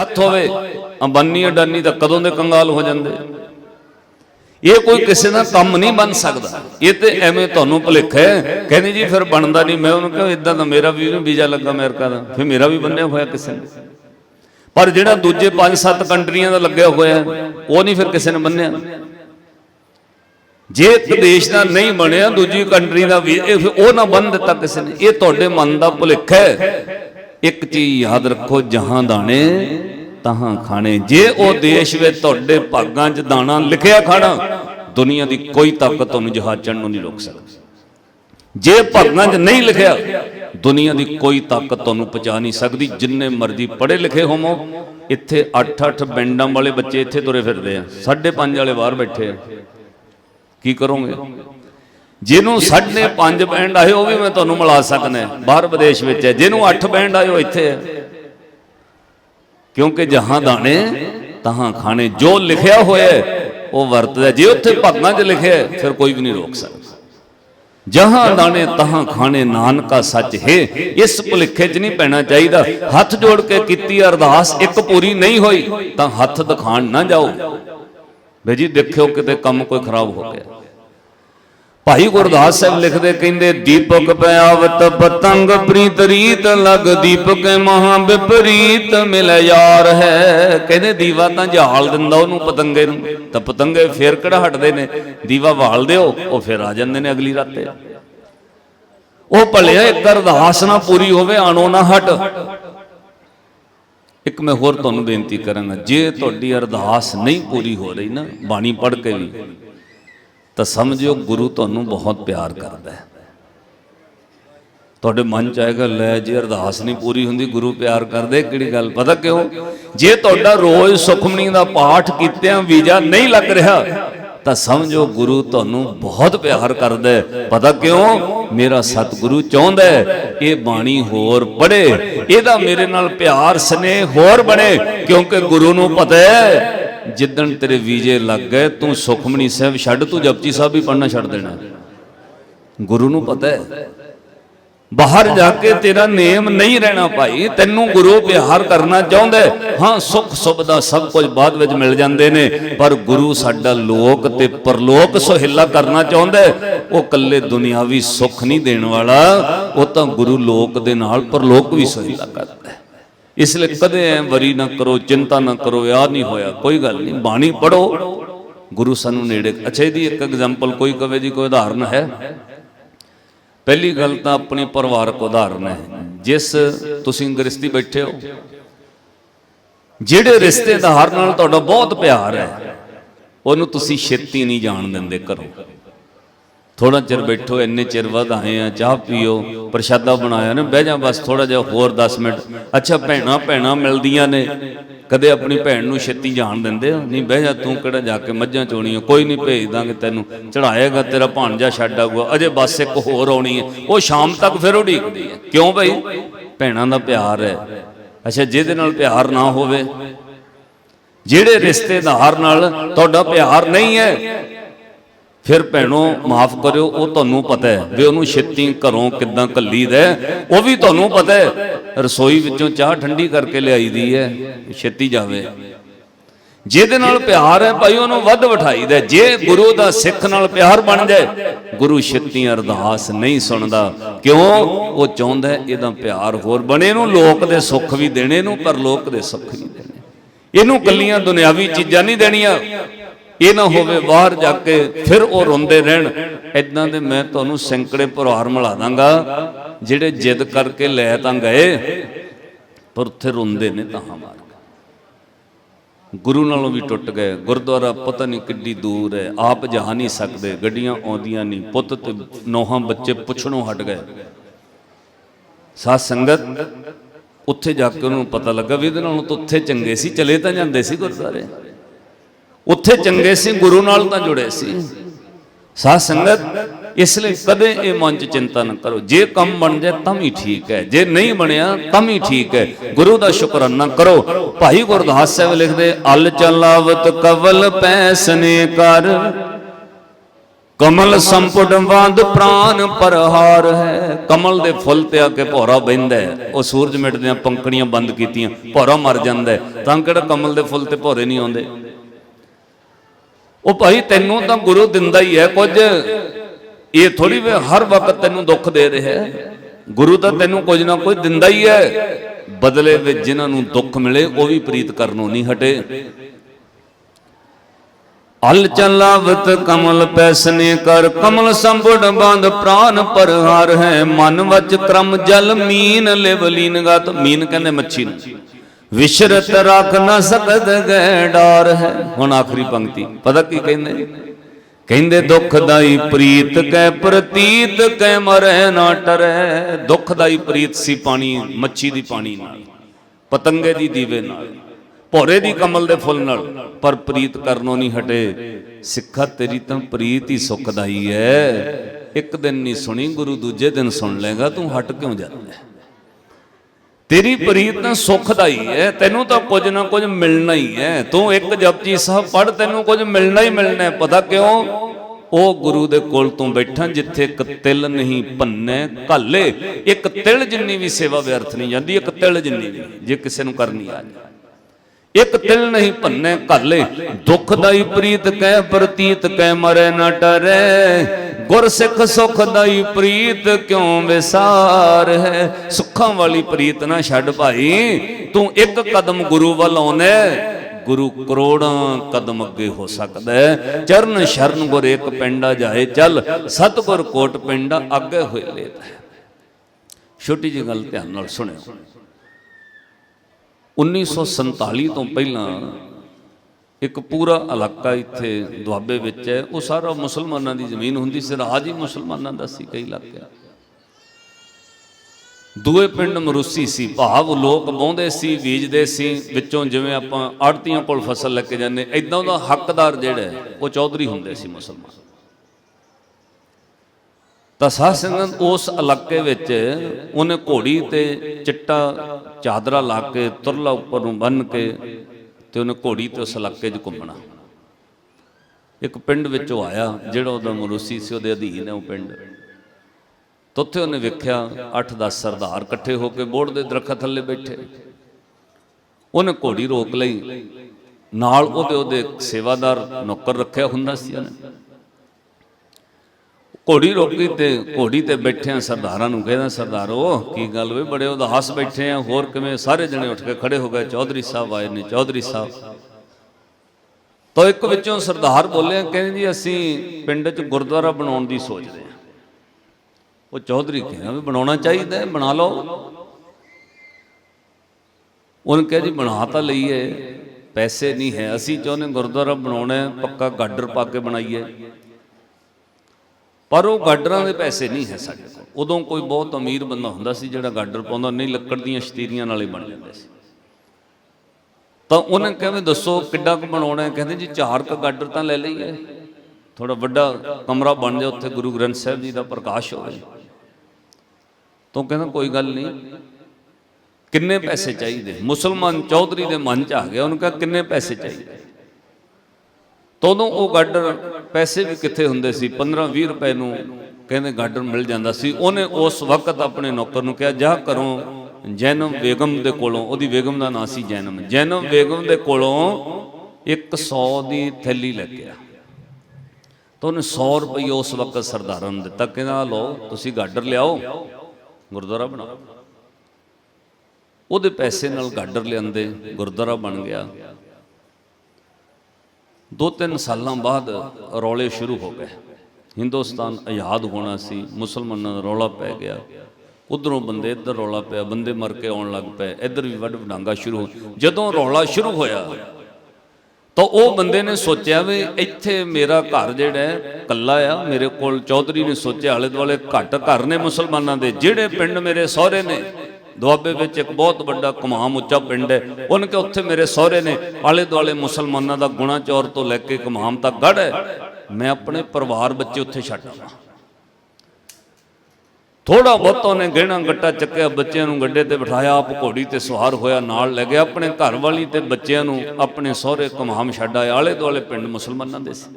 ਹੱਥ ਹੋਵੇ ਅੰਬਾਨੀ ਅਡਾਨੀ ਤਾਂ ਕਦੋਂ ਦੇ ਕੰਗਾਲ ਹੋ ਜਾਂਦੇ? ਇਹ ਕੋਈ ਕਿਸੇ ਦਾ ਕੰਮ ਨਹੀਂ ਬਣ ਸਕਦਾ। ਇਹ ਤੇ ਐਵੇਂ ਤੁਹਾਨੂੰ ਭੁਲੇਖਾ ਹੈ। ਕਹਿੰਦੇ ਜੀ, ਫਿਰ ਬਣਦਾ ਨਹੀਂ। ਮੈਂ ਉਹਨੂੰ ਕਿਹਾ ਇਦਾਂ ਤਾਂ ਮੇਰਾ ਵੀ ਵੀਜ਼ਾ ਲੱਗਾ ਅਮਰੀਕਾ ਦਾ। ਫਿਰ ਮੇਰਾ ਵੀ ਬੰਨਿਆ ਹੋਇਆ ਕਿਸੇ ਨੇ। ਪਰ ਜਿਹੜਾ ਦੂਜੇ 5-7 ਕੰਟਰੀਆਂ ਦਾ ਲੱਗਿਆ ਹੋਇਆ ਉਹ ਨਹੀਂ ਫਿਰ ਕਿਸੇ ਨੇ ਬੰਨਿਆ। ਜੇ ਇੱਕ ਦੇਸ਼ ਦਾ ਨਹੀਂ ਬਣਿਆ, ਦੂਜੀ ਕੰਟਰੀ ਦਾ ਵੀ, ਇਹ ਉਹ ਨਾ ਬੰਨ ਦਿੱਤਾ ਕਿਸੇ ਨੇ। ਇਹ ਤੁਹਾਡੇ ਮਨ ਦਾ ਭੁਲੇਖਾ ਹੈ। ਇੱਕ ਚੀਜ਼ ਯਾਦ ਰੱਖੋ, ਜਹਾਂ ਦਾਣੇ ਤਹਾਂ ਖਾਣੇ। ਜੇ ਉਹ ਦੇਸ਼ ਵਿੱਚ ਤੁਹਾਡੇ ਭਾਗਾਂ 'ਚ ਦਾਣਾ ਲਿਖਿਆ ਖਾਣਾ, ਦੁਨੀਆ ਦੀ ਕੋਈ ਤਾਕਤ ਤੁਹਾਨੂੰ ਜਹਾਜ਼ ਚੜਨ ਨੂੰ ਨਹੀਂ ਰੋਕ ਸਕਦੀ। ਜੇ ਭਾਗਾਂ 'ਚ ਨਹੀਂ ਲਿਖਿਆ, ਦੁਨੀਆ ਦੀ ਕੋਈ ਤਾਕਤ ਤੁਹਾਨੂੰ ਪਹੁੰਚਾ ਨਹੀਂ ਸਕਦੀ। ਜਿੰਨੇ ਮਰਜ਼ੀ ਪੜ੍ਹੇ ਲਿਖੇ ਹੋਵੋ, ਇੱਥੇ 8-8 ਬੈਂਡਾਂ ਵਾਲੇ ਬੱਚੇ ਇੱਥੇ ਤੁਰੇ ਫਿਰਦੇ ਆ। 5.5 ਵਾਲੇ ਬਾਹਰ ਬੈਠੇ ਆ। ਕੀ ਕਰੋਗੇ? ਜਿਹਨੂੰ ਸਾਢੇ ਪੰਜ ਬੈਂਡ ਆਏ ਉਹ ਵੀ ਮੈਂ ਤੁਹਾਨੂੰ ਮਿਲਾ ਸਕਦਾ ਬਾਹਰ ਵਿਦੇਸ਼ ਵਿੱਚ ਹੈ। ਜਿਹਨੂੰ 8 ਬੈਂਡ ਆਏ ਉਹ ਇੱਥੇ ਹੈ। ਕਿਉਂਕਿ ਜਹਾਂ ਦਾਣੇ ਤਹਾਂ ਖਾਣੇ ਜੋ ਲਿਖਿਆ ਹੋਇਆ ਉਹ ਵਰਤਦਾ ਜੇ ਉੱਥੇ ਭਾਗਾਂ 'ਚ ਲਿਖਿਆ ਫਿਰ ਕੋਈ ਵੀ ਨਹੀਂ ਰੋਕ ਸਕਦਾ। ਜਹਾਂ ਦਾਣੇ ਤਹਾਂ ਖਾਣੇ ਨਾਨਕਾ ਸੱਚ ਹੈ। ਇਸ ਭੁਲੇਖੇ 'ਚ ਨਹੀਂ ਪੈਣਾ ਚਾਹੀਦਾ। ਹੱਥ ਜੋੜ ਕੇ ਕੀਤੀ ਅਰਦਾਸ ਇੱਕ ਪੂਰੀ ਨਹੀਂ ਹੋਈ ਤਾਂ ਹੱਥ ਦਿਖਾਣ ਨਾ ਜਾਓ। ਵੇ ਜੀ ਦੇਖਿਓ ਕਿਤੇ ਕੰਮ ਕੋਈ ਖਰਾਬ ਹੋ ਗਿਆ। ਭਾਈ ਗੁਰਦਾਸ ਸਾਹਿਬ ਲਿਖਦੇ ਕਹਿੰਦੇ, ਦੀਪਕ ਪਿਆਵਤ ਪਤੰਗ ਪ੍ਰੀਤ ਰੀਤ, ਲਗ ਦੀਪਕ ਮਹਾ ਵਿਪਰੀਤ, ਮਿਲ ਯਾਰ ਹੈ। ਕਹਿੰਦੇ ਦੀਵਾ ਤਾਂ ਜਾਲ ਦਿੰਦਾ ਉਹਨੂੰ ਪਤੰਗੇ ਨੂੰ, ਤਾਂ ਪਤੰਗੇ ਫੇਰ ਕਿਹੜਾ ਹਟਦੇ ਨੇ? ਦੀਵਾ ਵਾਲ ਦਿਓ, ਉਹ ਫੇਰ ਆ ਜਾਂਦੇ ਨੇ ਅਗਲੀ ਰਾਤੇ। ਉਹ ਭਲਿਆ ਇੱਕ ਅਰਦਾਸ ਨਾ ਪੂਰੀ ਹੋਵੇ, ਆਣੋ ਨਾ ਹਟ। ਇੱਕ ਮੈਂ ਹੋਰ ਤੁਹਾਨੂੰ ਬੇਨਤੀ ਕਰਾਂਗਾ, ਜੇ ਤੁਹਾਡੀ ਅਰਦਾਸ ਨਹੀਂ ਪੂਰੀ ਹੋ ਰਹੀ ਨਾ, ਬਾਣੀ ਪੜ੍ਹ ਕੇ ਵੀ ਤਾਂ ਸਮਝਿਓ ਗੁਰੂ ਤੁਹਾਨੂੰ ਬਹੁਤ ਪਿਆਰ ਕਰਦਾ ਹੈ। ਤੁਹਾਡੇ ਮਨ ਚ ਆਏਗਾ, ਲੈ ਜੇ ਅਰਦਾਸ ਨਹੀਂ ਪੂਰੀ ਹੁੰਦੀ, ਗੁਰੂ ਪਿਆਰ ਕਰਦੇ, ਕਿਹੜੀ ਗੱਲ, ਪਤਾ ਕਿਉਂ? ਜੇ ਤੁਹਾਡਾ ਰੋਜ਼ ਸੁਖਮਨੀ ਦਾ ਪਾਠ ਕੀਤਿਆਂ ਵੀਜ਼ਾ ਨਹੀਂ ਲੱਗ ਰਿਹਾ, ਤਾਂ ਸਮਝੋ ਗੁਰੂ ਤੁਹਾਨੂੰ ਬਹੁਤ ਪਿਆਰ ਕਰਦਾ ਹੈ। ਪਤਾ ਕਿਉਂ? ਮੇਰਾ ਸਤਿਗੁਰੂ ਚਾਹੁੰਦਾ ਹੈ ਇਹ ਬਾਣੀ ਹੋਰ ਪੜ੍ਹੇ, ਇਹਦਾ ਮੇਰੇ ਨਾਲ ਪਿਆਰ, ਸਨੇਹ ਹੋਰ ਬਣੇ, ਕਿਉਂਕਿ ਗੁਰੂ ਨੂੰ ਪਤਾ ਹੈ ਜਿੱਦਣ ਤੇਰੇ ਵੀਜੇ ਲੱਗ ਗਏ, ਤੂੰ ਸੁਖਮਨੀ ਸਾਹਿਬ ਛੱਡ, ਤੂੰ ਜਪਜੀ ਸਾਹਿਬ ਵੀ ਪੜਨਾ ਛੱਡ ਦੇਣਾ। ਗੁਰੂ ਨੂੰ ਪਤਾ ਹੈ। ਬਾਹਰ ਜਾ ਕੇ ਤੇਰਾ ਨੇਮ ਨਹੀਂ ਰਹਿਣਾ ਭਾਈ, ਤੈਨੂੰ ਗੁਰੂ ਪਿਆਰ ਕਰਨਾ ਚਾਹੁੰਦਾ ਹਾਂ। ਸੁਖ ਸੁਭਦਾ ਸਭ ਕੁਝ ਬਾਅਦ ਵਿੱਚ ਮਿਲ ਜਾਂਦੇ ਨੇ, ਪਰ ਗੁਰੂ ਸਾਡਾ ਲੋਕ ਤੇ ਪਰਲੋਕ ਸੁਹਿਲਾ ਕਰਨਾ ਚਾਹੁੰਦਾ ਹੈ। ਉਹ ਕੱਲੇ ਦੁਨਿਆਵੀ ਸੁੱਖ ਨਹੀਂ ਦੇਣ ਵਾਲਾ, ਉਹ ਤਾਂ ਗੁਰੂ ਲੋਕ ਦੇ ਨਾਲ ਪਰਲੋਕ ਵੀ ਸੁਹਿਲਾ ਕਰਦਾ ਇਸ ਲਈ ਕਦੇ ਐ ਵਰੀ ਨਾ ਕਰੋ, ਚਿੰਤਾ ਨਾ ਕਰੋ ਯਾਰ ਨਹੀਂ ਹੋਇਆ, ਕੋਈ ਗੱਲ ਨਹੀਂ, ਬਾਣੀ ਪੜੋ ਗੁਰੂ ਸਾਨੂੰ ਨੇੜੇ, ਅੱਛਾ ਇਹਦੀ ਇੱਕ ਐਗਜ਼ਾਮਪਲ ਕੋਈ ਕਵੇ ਜੀ, ਕੋਈ ਉਦਾਹਰਨ ਹੈ? ਪਹਿਲੀ ਗੱਲ ਤਾਂ ਆਪਣੀ ਪਰਿਵਾਰਕ ਉਦਾਹਰਨ ਹੈ। ਜਿਸ ਤੁਸੀਂ ਗ੍ਰਸਤੀ ਬੈਠੇ ਹੋ, ਜਿਹੜੇ ਰਿਸ਼ਤੇਦਾਰ ਨਾਲ ਤੁਹਾਡਾ ਬਹੁਤ ਪਿਆਰ ਹੈ, ਉਹਨੂੰ ਤੁਸੀਂ ਛੇਤੀ ਨਹੀਂ ਜਾਣ ਦਿੰਦੇ ਘਰੋਂ। ਥੋੜਾ ਚਿਰ ਬੈਠੋ, ਇੰਨੇ ਚਿਰ ਬਾਅਦ ਆਏ ਆ, ਚਾਹ ਪੀਓ, ਪ੍ਰਸ਼ਾਦਾ ਬਣਾਇਆ ਨੇ, ਬਹਿ ਜਾ ਬਸ ਥੋੜਾ ਜਿਹਾ ਹੋਰ 10 ਮਿੰਟ। ਅੱਛਾ, ਭੈਣਾ ਭੈਣਾ ਮਿਲਦੀਆਂ ਨੇ, ਕਦੇ ਆਪਣੀ ਭੈਣ ਨੂੰ ਛੇਤੀ ਜਾਣ ਦਿੰਦੇ ਨਹੀਂ, ਬਹਿ ਜਾ, ਤੂੰ ਕਿਹੜਾ ਜਾ ਕੇ ਮੱਝਾਂ ਚੋਣੀਆਂ, ਕੋਈ ਨਹੀਂ ਭੇਜ ਦਾਂਗੇ ਤੈਨੂੰ ਚੜਾਏਗਾ ਤੇਰਾ ਭਾਣਜਾ ਛੱਡ ਆਊਗਾ, ਅਜੇ ਬਸ ਇੱਕ ਹੋਰ ਆਉਣੀ ਹੈ। ਉਹ ਸ਼ਾਮ ਤੱਕ ਫਿਰ ਉਡੀਕਦੀ ਹੈ। ਕਿਉਂ ਭਾਈ ਭੈਣਾਂ ਦਾ ਪਿਆਰ ਹੈ। ਅੱਛਾ, ਜਿਹਦੇ ਨਾਲ ਪਿਆਰ ਨਾ ਹੋਵੇ, ਜਿਹੜੇ ਰਿਸ਼ਤੇਦਾਰ ਨਾਲ ਤੁਹਾਡਾ ਪਿਆਰ ਨਹੀਂ ਹੈ ਫਿਰ ਭੈਣੋ, ਮਾਫ ਕਰਿਓ, ਉਹ ਤੁਹਾਨੂੰ ਪਤਾ ਹੈ ਵੀ ਉਹਨੂੰ ਛੇਤੀ ਘਰੋਂ ਕਿੱਦਾਂ ਕੱਲੀਦਾ ਹੈ। ਉਹ ਵੀ ਤੁਹਾਨੂੰ ਪਤਾ ਹੈ, ਰਸੋਈ ਵਿੱਚੋਂ ਚਾਹ ਠੰਡੀ ਕਰਕੇ ਲਿਆਈ ਦੀ ਹੈ ਛੇਤੀ ਜਾਵੇ। ਜਿਹਦੇ ਨਾਲ ਪਿਆਰ ਹੈ, ਭਾਈ ਉਹਨੂੰ ਵੱਧ ਬਿਠਾਈਦਾ ਹੈ। ਜੇ ਗੁਰੂ ਦਾ ਸਿੱਖ ਨਾਲ ਪਿਆਰ ਬਣ ਜਾਏ, ਗੁਰੂ ਛੇਤੀ ਅਰਦਾਸ ਨਹੀਂ ਸੁਣਦਾ। ਕਿਉਂ? ਉਹ ਚਾਹੁੰਦਾ ਇਹਦਾ ਪਿਆਰ ਹੋਰ ਬਣੇ ਨੂੰ ਲੋਕ ਦੇ ਸੁੱਖ ਵੀ ਦੇਣੇ ਨੂੰ ਪਰ ਲੋਕ ਦੇ ਸੁੱਖ ਵੀ ਦੇਣੇ। ਇਹਨੂੰ ਕੱਲੀਆਂ ਦੁਨਿਆਵੀ ਚੀਜ਼ਾਂ ਨਹੀਂ ਦੇਣੀਆਂ। ਇਹ ਨਾ ਹੋਵੇ ਬਾਹਰ ਜਾ ਕੇ ਫਿਰ ਉਹ ਰੋਂਦੇ ਰਹਿਣ। ਇਦਾਂ ਦੇ ਮੈਂ ਤੁਹਾਨੂੰ ਸੈਂਕੜੇ ਪਰਿਵਾਰ ਮਿਲਾ ਦਾਂਗਾ। ਜਿਹੜੇ ਜਿੱਦ ਕਰਕੇ ਲੈ ਤਾਂ ਗਏ ਪਰ ਉੱਥੇ ਰੋਂਦੇ ਨੇ ਤਾਂ ਮਾਰ ਕੇ। ਗੁਰੂ ਨਾਲੋਂ ਵੀ ਟੁੱਟ ਗਏ। ਗੁਰਦੁਆਰਾ ਪਤਾ ਨਹੀਂ ਕਿੱਡੀ ਦੂਰ ਹੈ। ਆਪ ਜਾ ਨਹੀਂ ਸਕਦੇ। ਗੱਡੀਆਂ ਆਉਂਦੀਆਂ ਨਹੀਂ। ਪੁੱਤ ਤੇ ਨੌਹਾਂ ਬੱਚੇ ਪੁੱਛਣੋਂ ਹਟ ਗਏ। ਸਾਧ ਸੰਗਤ ਉੱਥੇ ਜਾ ਕੇ ਉਹਨੂੰ ਪਤਾ ਲੱਗਾ ਵੀ ਇਹਦੇ ਨਾਲੋਂ ਤਾਂ ਉੱਥੇ ਚੰਗੇ ਸੀ ਚਲੇ ਤਾਂ ਜਾਂਦੇ ਸੀ ਗੁਰਦੁਆਰੇ। ਉੱਥੇ ਚੰਗੇ ਸੀ, ਗੁਰੂ ਨਾਲ ਤਾਂ ਜੁੜੇ ਸੀ। ਸਾਧ ਸੰਗਤ, ਇਸ ਲਈ ਕਦੇ ਇਹ ਮਨ ਚ ਚਿੰਤਾ ਨਾ ਕਰੋ। ਜੇ ਕੰਮ ਬਣ ਜਾਏ ਤਾਂ ਵੀ ਠੀਕ ਹੈ। ਜੇ ਨਹੀਂ ਬਣਿਆ ਤਾਂ ਵੀ ਠੀਕ ਹੈ। ਗੁਰੂ ਦਾ ਸ਼ੁਕਰਾਨਾ ਕਰੋ। ਭਾਈ ਗੁਰਦਾਸ ਸਾਹਿਬ ਲਿਖਦੇ, ਅਲ ਚਲਾਵਤ ਕਵਲ ਪੈਸਨੇ ਕਰ। ਕਮਲ ਸੰਪੁਟ ਵੰਦ ਪ੍ਰਾਨ ਪਰਹਾਰ ਹੈ। ਕਮਲ ਦੇ ਫੁੱਲ ਤੇ ਆ ਕੇ ਭੌਰਾ ਬਹਿੰਦਾ ਉਹ ਸੂਰਜ ਮਿਟਦਿਆਂ ਪੰਕੜੀਆਂ ਬੰਦ ਕੀਤੀਆਂ, ਭੌਰਾ ਮਰ ਜਾਂਦਾ ਤਾਂ ਕਿਹੜਾ ਕਮਲ ਦੇ ਫੁੱਲ ਤੇ ਭੌਰੇ ਨਹੀਂ ਆਉਂਦੇ? ਉਹ ਭਾਈ ਤੈਨੂੰ ਤਾਂ ਗੁਰੂ ਦਿੰਦਾ ਹੀ ਹੈ ਕੁਝ। ਇਹ ਥੋੜੀ ਹਰ ਵਕਤ ਤੈਨੂੰ ਦੁੱਖ ਦੇ ਰਿਹਾ ਹੈ। ਗੁਰੂ ਤਾਂ ਤੈਨੂੰ ਕੁਝ ਨਾ ਕੁਝ ਦਿੰਦਾ ਹੀ ਹੈ। ਬਦਲੇ ਵਿੱਚ ਜਿਨ੍ਹਾਂ ਨੂੰ ਦੁੱਖ ਮਿਲੇ, ਉਹ ਵੀ ਪ੍ਰੀਤ ਕਰਨੋਂ ਨਹੀਂ ਹਟੇ। ਅਲ ਚਲਾਵਤ ਕਮਲ ਪੈਸਨੇ ਕਰ, ਕਮਲ ਸੰਬੁੜ ਬੰਦ ਪ੍ਰਾਨ ਪਰਹਾਰ ਹੈ। ਮਨ ਵਚ ਕਰਮ ਜਲ ਮੀਨ, ਲਿਵ ਲੀਨਗਤ ਮੀਨ ਕਹਿੰਦੇ ਮੱਛੀ ਨੂੰ। ਵਿਸ਼ਰਤ ਰੱਖ ਨਾ ਸਕਦ ਗੈ, ਡਾਰ ਹੈ। ਹੁਣ ਆਖਰੀ ਪੰਕਤੀ, ਪਤਾ ਕੀ ਕਹਿੰਦੇ? ਕਹਿੰਦੇ ਦੁਖਦਾਈ ਪ੍ਰੀਤ ਕੈ ਪ੍ਰਤੀਤ, ਕੈ ਮਰੈ ਨਾ ਟਰੈ। ਦੁਖਦਾਈ ਪ੍ਰੀਤ ਸੀ ਪਾਣੀ, ਮੱਛੀ ਦੀ ਪਾਣੀ ਨਾਲ, ਪਤੰਗੇ ਦੀ ਦੀਵੇ ਨਾਲ, ਭੋਰੇ ਦੀ ਕਮਲ ਦੇ ਫੁੱਲ ਨਾਲ, ਪਰ ਪ੍ਰੀਤ ਕਰਨੋਂ ਨਹੀਂ ਹਟੇ। ਸਿੱਖਾ, ਤੇਰੀ ਤਾਂ ਪ੍ਰੀਤ ਹੀ ਸੁਖਦਾਈ ਹੈ ਇੱਕ ਦਿਨ ਨਹੀਂ ਸੁਣੀ, ਗੁਰੂ ਦੂਜੇ ਦਿਨ ਸੁਣ ਲੇਗਾ ਤੂੰ ਹਟ ਕਿਉਂ ਜਾਂਦਾ? ਹੈ? ਤੇਰੀ ਪ੍ਰੀਤ ਤਾਂ ਸੁਖਦਾਈ ਹੈ ਤੈਨੂੰ ਤਾਂ ਕੁਝ ਨਾ ਕੁਝ ਮਿਲਣਾ ਹੀ ਹੈ। ਤੂੰ ਇੱਕ ਜਪਜੀ ਸਾਹਿਬ ਪੜ ਤੈਨੂੰ ਕੁਝ ਮਿਲਣਾ ਹੀ ਮਿਲਣਾ ਹੈ। ਪਤਾ ਕਿਉਂ? ਉਹ ਗੁਰੂ ਦੇ ਕੋਲ ਤੋਂ ਬੈਠਾ ਜਿੱਥੇ ਇੱਕ ਤਿਲ ਨਹੀਂ ਭੰਨੇ ਘਾਲੇ। ਇੱਕ ਤਿਲ ਜਿੰਨੀ ਵੀ ਸੇਵਾ ਵਿਅਰਥ ਨਹੀਂ ਜਾਂਦੀ, ਇੱਕ ਤਿਲ ਜਿੰਨੀ ਵੀ ਜੇ ਕਿਸੇ ਨੂੰ ਕਰਨੀ ਆ ਜਾਏ। ਇੱਕ ਤਿਲ ਨਹੀਂ ਭੰਨੇ ਘਾਲੇ ਦੁਖਦਾਈ ਪ੍ਰੀਤ ਕਹਿ, ਪ੍ਰਤੀਤ ਕਹਿ, ਮਰੇ ਨਾ ਡਰੇ। ਗੁਰ ਸਿੱਖ ਸੁਖਦਾਈ ਪ੍ਰੀਤ ਕਿਉਂ ਵਿਸਾਰ ਹੈ? ਸੁੱਖਾਂ ਵਾਲੀ ਪ੍ਰੀਤ ਨਾ ਛੱਡ ਭਾਈ, ਤੂੰ ਇੱਕ ਕਦਮ ਗੁਰੂ ਵੱਲ ਆਉਣਾ ਗੁਰੂ ਕਰੋੜਾਂ ਕਦਮ ਅੱਗੇ ਹੋ ਸਕਦਾ ਹੈ। ਚਰਨ ਸ਼ਰਨ ਗੁਰ ਇੱਕ ਪਿੰਡਾ ਜਾਏ, ਚੱਲ ਸਤਗੁਰ ਕੋਟ ਪਿੰਡਾ ਅੱਗੇ ਹੋਏ ਲੇਤ ਛੋਟੀ ਜਿਹੀ ਗੱਲ ਧਿਆਨ ਨਾਲ ਸੁਣਿਓ। 1947 ਤੋਂ ਪਹਿਲਾਂ ਇੱਕ ਪੂਰਾ ਇਲਾਕਾ ਇੱਥੇ ਦੁਆਬੇ ਵਿੱਚ ਹੈ। ਉਹ ਸਾਰਾ ਮੁਸਲਮਾਨਾਂ ਦੀ ਜ਼ਮੀਨ ਹੁੰਦੀ ਸੀ, ਰਾਜ ਹੀ ਮੁਸਲਮਾਨਾਂ ਦਾ ਸੀ ਕਈ ਇਲਾਕਿਆਂ। ਦੂਏ ਪਿੰਡ ਮਰੂਸੀ ਸੀ, ਭਾਵ ਲੋਕ ਬਾਉਂਦੇ ਸੀ, ਬੀਜਦੇ ਸੀ, ਵਿੱਚੋਂ ਜਿਵੇਂ ਆਪਾਂ ਆੜਤੀਆਂ ਕੋਲ ਫਸਲ ਲੈ ਕੇ ਜਾਂਦੇ ਐਦਾਂ ਦਾ ਹੱਕਦਾਰ ਜਿਹੜਾ ਉਹ ਚੌਧਰੀ ਹੁੰਦੇ ਸੀ ਮੁਸਲਮਾਨ। ਤਾਂ ਸਾਧ ਸੰਗਤ ਉਸ ਇਲਾਕੇ ਵਿੱਚ ਉਹਨੇ ਘੋੜੀ ਤੇ ਚਿੱਟਾ ਚਾਦਰਾ ਲਾ ਕੇ ਤੁਰਲਾ ਉੱਪਰ ਨੂੰ ਬੰਨ ਕੇ ਤੇ ਉਹਨੇ ਘੋੜੀ ਤੇ ਉਸ ਇਲਾਕੇ 'ਚ ਘੁੰਮਣਾ। ਇੱਕ ਪਿੰਡ ਵਿੱਚ ਉਹ ਆਇਆ, ਜਿਹੜਾ ਉਹਦਾ ਮਰੂਸੀ ਸੀ, ਉਹਦੇ ਅਧੀਨ ਹੈ ਉਹ ਪਿੰਡ। ਤਾਂ ਉੱਥੇ ਉਹਨੇ ਵੇਖਿਆ 8-10 ਸਰਦਾਰ ਇਕੱਠੇ ਹੋ ਕੇ ਬੋੜ ਦੇ ਦਰਖਤ ਥੱਲੇ ਬੈਠੇ। ਉਹਨੇ ਘੋੜੀ ਰੋਕ ਲਈ। ਨਾਲ ਉਹਦੇ ਉਹਦੇ ਸੇਵਾਦਾਰ ਨੌਕਰ ਰੱਖਿਆ ਹੁੰਦਾ ਸੀ ਉਹਨੇ। ਘੋੜੀ ਰੋਕੀ ਤੇ ਘੋੜੀ ਤੇ ਬੈਠਿਆਂ ਸਰਦਾਰਾਂ ਨੂੰ ਕਹਿੰਦਾ ਸਰਦਾਰੋ, ਕੀ ਗੱਲ ਵੇ? ਬੜੇ ਉਦਾਸ ਬੈਠੇ ਆ। ਹੋਰ ਕਿਵੇਂ? ਸਾਰੇ ਜਣੇ ਉੱਠ ਕੇ ਖੜੇ ਹੋ ਗਏ। ਚੌਧਰੀ ਸਾਹਿਬ ਆਏ ਨੇ, ਚੌਧਰੀ ਸਾਹਿਬ। ਤਾਂ ਇੱਕ ਵਿੱਚੋਂ ਸਰਦਾਰ ਬੋਲਿਆ, ਕਹਿੰਦੇ ਜੀ, ਅਸੀਂ ਪਿੰਡ 'ਚ ਗੁਰਦੁਆਰਾ ਬਣਾਉਣ ਦੀ ਸੋਚਦੇ ਹਾਂ ਉਹ ਚੌਧਰੀ ਕਹਿੰਦਾ, ਵੀ ਬਣਾਉਣਾ ਚਾਹੀਦਾ ਬਣਾ ਲਓ। ਉਹਨੇ ਕਿਹਾ, ਜੀ, ਬਣਾ ਤਾਂ ਲਈਏ ਪੈਸੇ ਨਹੀਂ ਹੈ। ਅਸੀਂ ਚਾਹੁੰਦੇ ਗੁਰਦੁਆਰਾ ਬਣਾਉਣਾ ਪੱਕਾ ਗਾਡਰ ਪਾ ਕੇ ਬਣਾਈਏ। ਪਰ ਉਹ ਗਾਡਰਾਂ ਦੇ ਪੈਸੇ ਨਹੀਂ ਹੈ ਸਾਡੇ ਕੋਲ। ਉਦੋਂ ਕੋਈ ਬਹੁਤ ਅਮੀਰ ਬੰਦਾ ਹੁੰਦਾ ਸੀ ਜਿਹੜਾ ਗਾਡਰ ਪਾਉਂਦਾ, ਨਹੀਂ ਲੱਕੜ ਦੀਆਂ ਸ਼ਤੀਰੀਆਂ ਨਾਲ ਹੀ ਬਣ ਜਾਂਦੇ ਸੀ। ਤਾਂ ਉਹਨੇ ਕਹਿੰਦੇ, ਦੱਸੋ ਕਿੱਡਾ ਕੁ ਬਣਾਉਣਾ ਹੈ? ਕਹਿੰਦੇ, ਜੀ, ਚਾਰ ਕੁ ਗਾਡਰ ਤਾਂ ਲੈ ਲਈਏ। ਥੋੜਾ ਵੱਡਾ ਕਮਰਾ ਬਣ ਜਾ ਉੱਥੇ, ਗੁਰੂ ਗ੍ਰੰਥ ਸਾਹਿਬ ਜੀ ਦਾ ਪ੍ਰਕਾਸ਼ ਹੋਵੇ। ਤਾਂ ਕਹਿੰਦਾ, ਕੋਈ ਗੱਲ ਨਹੀਂ। ਕਿੰਨੇ ਪੈਸੇ ਚਾਹੀਦੇ? ਮੁਸਲਮਾਨ ਚੌਧਰੀ ਦੇ ਮਨ ਚ ਆ ਗਿਆ। ਉਹਨੂੰ ਕਿਹਾ, ਕਿੰਨੇ ਪੈਸੇ ਚਾਹੀਦੇ? ਤਾਂ ਉਦੋਂ ਉਹ ਗਾਡਰ ਪੈਸੇ ਵੀ ਕਿੱਥੇ ਹੁੰਦੇ ਸੀ? 15-20 ਰੁਪਏ ਨੂੰ ਕਹਿੰਦੇ ਗਾਡਰ ਮਿਲ ਜਾਂਦਾ ਸੀ। ਉਹਨੇ ਉਸ ਵਕਤ ਆਪਣੇ ਨੌਕਰ ਨੂੰ ਕਿਹਾ, ਜਾ ਕਰੋ ਜੈਨਮ ਬੇਗਮ ਦੇ ਕੋਲੋਂ, ਉਹਦੀ ਬੇਗਮ ਦਾ ਨਾਂ ਸੀ ਜੈਨਮ। ਜੈਨਮ ਬੇਗਮ ਦੇ ਕੋਲੋਂ 100 ਦੀ ਥੈਲੀ ਲੈ ਕੇ ਆ। ਤਾਂ ਉਹਨੇ 100 ਰੁਪਏ ਉਸ ਵਕਤ ਸਰਦਾਰਾਂ ਨੂੰ ਦਿੱਤਾ। ਕਹਿੰਦਾ ਲਓ, ਤੁਸੀਂ ਗਾਡਰ ਲਿਆਓ, ਗੁਰਦੁਆਰਾ ਬਣਾਓ। ਉਹਦੇ ਪੈਸੇ ਨਾਲ ਗਾਡਰ ਲਿਆਂਦੇ, ਗੁਰਦੁਆਰਾ ਬਣ ਗਿਆ। ਦੋ ਤਿੰਨ ਸਾਲਾਂ ਬਾਅਦ ਰੌਲੇ ਸ਼ੁਰੂ ਹੋ ਗਏ। ਹਿੰਦੁਸਤਾਨ ਆਜ਼ਾਦ ਹੋਣਾ ਸੀ, ਮੁਸਲਮਾਨਾਂ ਦਾ ਰੌਲਾ ਪੈ ਗਿਆ। ਉਧਰੋਂ ਬੰਦੇ, ਇੱਧਰ ਰੌਲਾ ਪਿਆ, ਬੰਦੇ ਮਰ ਕੇ ਆਉਣ ਲੱਗ ਪਏ, ਇੱਧਰ ਵੀ ਵੱਡ ਵਡਾਂਗਾ ਸ਼ੁਰੂ ਹੋ ਜਦੋਂ ਰੌਲਾ ਸ਼ੁਰੂ ਹੋਇਆ, ਤਾਂ ਉਹ ਬੰਦੇ ਨੇ ਸੋਚਿਆ ਵੀ ਇੱਥੇ ਮੇਰਾ ਘਰ ਜਿਹੜਾ ਹੈ ਕੱਲਾ ਆ। ਮੇਰੇ ਕੋਲ ਚੌਧਰੀ ਨੇ ਸੋਚਿਆ ਆਲੇ ਦੁਆਲੇ ਘੱਟ ਘਰ ਨੇ ਮੁਸਲਮਾਨਾਂ ਦੇ, ਜਿਹੜੇ ਪਿੰਡ ਮੇਰੇ ਸਹੁਰੇ ਨੇ ਦੁਆਬੇ ਵਿੱਚ ਇੱਕ ਬਹੁਤ ਵੱਡਾ ਕਮਾਮ ਉੱਚਾ ਪਿੰਡ ਹੈ। ਉਹਨਾਂ ਕਿ ਉੱਥੇ ਮੇਰੇ ਸਹੁਰੇ ਨੇ ਆਲੇ ਦੁਆਲੇ ਮੁਸਲਮਾਨਾਂ ਦਾ ਗੁਣਾ ਚੌਰ ਤੋਂ ਲੈ ਕੇ ਕਮਾਮ ਤੱਕ ਗੜ ਹੈ। ਮੈਂ ਆਪਣੇ ਪਰਿਵਾਰ ਬੱਚੇ ਉੱਥੇ ਛੱਡ ਆਵਾਂ। ਥੋੜਾ ਬਹੁਤ ਉਹਨੇ ਗਹਿਣਾ ਗੱਟਾ ਚੱਕਿਆ, ਬੱਚਿਆਂ ਨੂੰ ਗੱਡੇ ਤੇ ਬਿਠਾਇਆ, ਆਪ ਘੋੜੀ ਤੇ ਸਵਾਰ ਹੋਇਆ, ਨਾਲ ਲੈ ਗਿਆ। ਆਪਣੇ ਘਰ ਵਾਲੀ ਤੇ ਬੱਚਿਆਂ ਨੂੰ ਆਪਣੇ ਸਹੁਰੇ ਕਮਾਮ ਛੱਡ ਆਇਆ ਆਲੇ ਦੁਆਲੇ ਪਿੰਡ ਮੁਸਲਮਾਨਾਂ ਦੇ ਸੀ।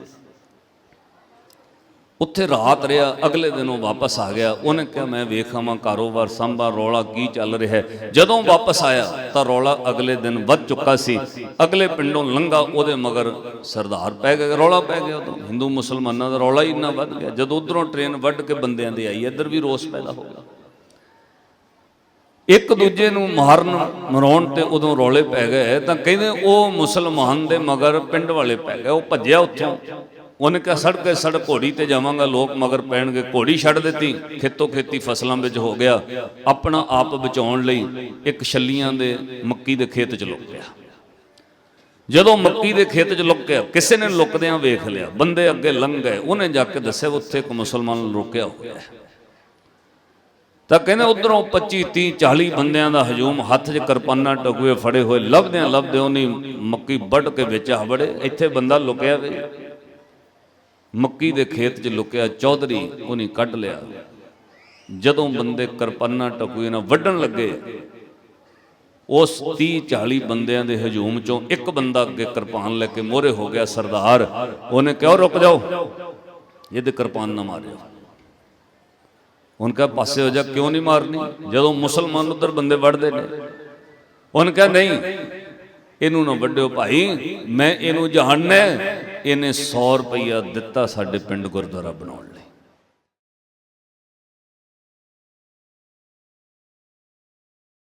ਉੱਥੇ ਰਾਤ ਰਿਹਾ, ਅਗਲੇ ਦਿਨ ਉਹ ਵਾਪਸ ਆ ਗਿਆ। ਉਹਨੇ ਕਿਹਾ, ਮੈਂ ਵੇਖਾਵਾਂ ਕਾਰੋਬਾਰ ਸੰਭਾ ਰੌਲਾ ਕੀ ਚੱਲ ਰਿਹਾ ਹੈ? ਜਦੋਂ ਵਾਪਸ ਆਇਆ, ਤਾਂ ਰੌਲਾ ਅਗਲੇ ਦਿਨ ਵੱਧ ਚੁੱਕਾ ਸੀ। ਅਗਲੇ ਪਿੰਡੋਂ ਲੰਘਾ, ਉਹਦੇ ਮਗਰ ਸਰਦਾਰ ਪੈ ਗਿਆ। ਰੌਲਾ ਪੈ ਗਿਆ ਉਦੋਂ। ਹਿੰਦੂ, ਮੁਸਲਮਾਨਾਂ ਦਾ ਰੌਲਾ ਹੀ ਇੰਨਾ ਵੱਧ ਗਿਆ। ਜਦੋਂ ਉਧਰੋਂ ਟ੍ਰੇਨ ਵੱਢ ਕੇ ਬੰਦਿਆਂ ਦੇ ਆਈ, ਇੱਧਰ ਵੀ ਰੋਸ ਪੈਦਾ ਹੋ ਗਿਆ। ਇੱਕ ਦੂਜੇ ਨੂੰ ਮਾਰਨ, ਮਰਾਉਣ ਤੇ ਉਦੋਂ ਰੌਲੇ ਪੈ ਗਏ। ਤਾਂ ਕਹਿੰਦੇ, ਉਹ ਮੁਸਲਮਾਨ ਦੇ ਮਗਰ ਪਿੰਡ ਵਾਲੇ ਪੈ ਗਏ। ਉਹ ਭੱਜਿਆ ਉੱਥੋਂ। ਉਹਨੇ ਕਿਹਾ, ਸੜਕੇ ਸੜ ਘੋੜੀ ਤੇ ਜਾਵਾਂਗਾ, ਲੋਕ ਮਗਰ ਪੈਣਗੇ। ਘੋੜੀ ਛੱਡ ਦਿੱਤੀ, ਖੇਤੋਂ ਖੇਤੀ ਫਸਲਾਂ ਵਿੱਚ ਹੋ ਗਿਆ। ਆਪਣਾ ਆਪ ਬਚਾਉਣ ਲਈ ਇੱਕ ਛੱਲੀਆਂ ਦੇ ਮੱਕੀ ਦੇ ਖੇਤ 'ਚ ਲੁਕ ਗਿਆ। ਜਦੋਂ ਮੱਕੀ ਦੇ ਖੇਤ 'ਚ ਲੁਕਿਆ ਕਿਸੇ ਨੇ ਲੁਕਦਿਆਂ ਵੇਖ ਲਿਆ। ਬੰਦੇ ਅੱਗੇ ਲੰਘ ਗਏ ਉਹਨੇ ਜਾ ਕੇ ਦੱਸਿਆ ਉੱਥੇ ਇੱਕ ਮੁਸਲਮਾਨ ਰੁਕਿਆ ਹੋਇਆ ਹੈ। ਤਾਂ ਕਹਿੰਦੇ, ਉਧਰੋਂ 25 30 40 ਬੰਦਿਆਂ ਦਾ ਹਜੂਮ ਹੱਥ 'ਚ ਕਿਰਪਾਨਾਂ ਟਕੂਏ ਫੜੇ ਹੋਏ। ਲੱਭਦਿਆਂ ਲੱਭਦੇ ਉਹਨੀ ਮੱਕੀ ਵੱਢ ਕੇ ਵਿੱਚ ਆ ਵੜੇ ਇੱਥੇ ਬੰਦਾ ਲੁਕਿਆ ਵੇ। ਮੱਕੀ ਦੇ ਖੇਤ 'ਚ ਲੁਕਿਆ ਚੌਧਰੀ, ਉਹਨੇ ਕੱਢ ਲਿਆ। ਜਦੋਂ ਬੰਦੇ ਕਿਰਪਾਨਾਂ ਟਕੂਏ ਨਾਲ ਵੱਢਣ ਲੱਗੇ, ਉਸ 30 40 ਬੰਦਿਆਂ ਦੇ ਹਜੂਮ ਚੋਂ ਇੱਕ ਬੰਦਾ ਅੱਗੇ ਕਿਰਪਾਨ ਲੈ ਕੇ ਮੋਹਰੇ ਹੋ ਗਿਆ, ਸਰਦਾਰ। ਉਹਨੇ ਕਿਹਾ, ਰੁਕ ਜਾਓ। ਇਹਦੇ ਕਿਰਪਾਨ ਨਾ ਮਾਰਿਓ। ਉਹਨ ਕਹਾ, ਪਾਸੇ ਹੋ ਜਾ, ਕਿਉਂ ਨਹੀਂ ਮਾਰਨੀ? ਜਦੋਂ ਮੁਸਲਮਾਨ ਉਧਰ ਬੰਦੇ ਵੜਦੇ ਨੇ, ਉਹਨ ਕਹਾ, ਨਹੀਂ, ਇਹਨੂੰ ਨਾ ਵੱਡਿਓ ਭਾਈ, ਮੈਂ ਇਹਨੂੰ ਜਾਣਨਾ ਇਹਨੇ 100 ਰੁਪਈਆ ਦਿੱਤਾ ਸਾਡੇ ਪਿੰਡ ਗੁਰਦੁਆਰਾ ਬਣਾਉਣ ਲਈ।